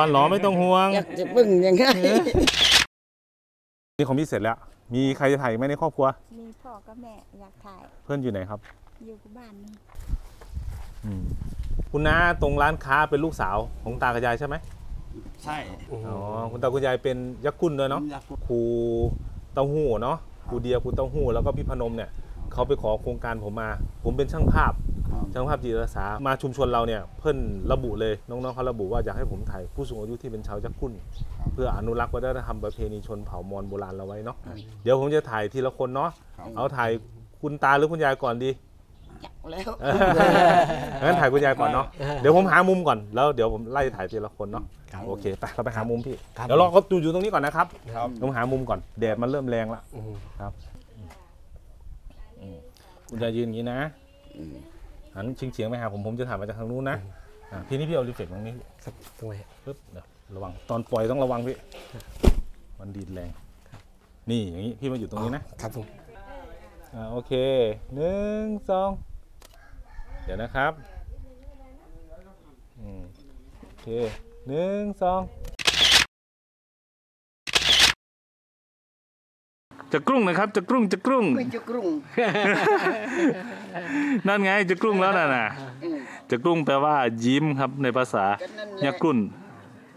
ตอนหรอไม่ต้องห่วง อยากจะบึ้งยังไงนี่ของพี่เสร็จแล้ว มีใครจะถ่ายอีกไหมในครอบครัว มีพ่อกับแม่อยากถ่ายเพื่อนอยู่ไหนครับอยู่กับบ้านนี่อืมคุณน้าตรงร้านค้าเป็นลูกสาวของตากับยายใช่ไหมใช่อ๋อคุณตาคุณยายเป็นยักษ์กุนด้วยเนาะ อยากครูเต้าหู้เนาะครูเดียครูเต้าหู้แล้วก็พี่พนมเนี่ยเขาไปขอโครงการผมมา ผมเป็นช่างภาพ ช่างภาพจิตอาสามาชุมชนเราเนี่ยเพิ่นระบุเลยน้องๆเขาระบุว่าอยากให้ผมถ่ายผู้สูงอายุที่เป็นชาวยักษ์กุนเพื่ออนุรักษ์วัฒนธรรมประเพณีชนเผ่ามอญโบราณเราไว้เนาะเดี๋ยวผมจะถ่ายทีละคนเนาะครับเอาถ่ายคุณตาหรือคุณยายก่อนดีจักแล้วงั้นถ่ายคุณยายก่อนเนาะ เดี๋ยวผมหามุมก่อน แล้วเดี๋ยวผมไล่ถ่ายทีละคนเนาะ โอเค ไปเราไปหามุมพี่ครับเดี๋ยวรอเขาดูอยู่ตรงนี้ก่อนนะครับครับผมหามุมก่อน แดดมันเริ่มแรงละอืมครับอืมคุณยายยืนอย่างนี้นะ หันชิงเฉียงๆไปหาผมผมจะถ่ายมาจากทางนู้นนะอะทีนี้พี่เอารีเฟกตรงนี้ครับตรงไหนปึ๊บเดี๋ยวระวังตอนปล่อยต้องระวังพี่มันดีดแรง นี่อย่างนี้พี่มาอยู่ตรงนี้นะ ครับผมอ่าโอเคหนึ่งสองเดี๋ยวนะครับอืมโอเคหนึ่งสอง จะกรุ้งนะครับ จะกรุ้งจะกรุ้ง ไม่จะกรุงนั่นไงจะกรุ้งแล้วน่ะนะอืมจะกรุ้งแปลว่ายิ้มครับในภาษาก็นั่นแหละยักษ์กรุ่นอ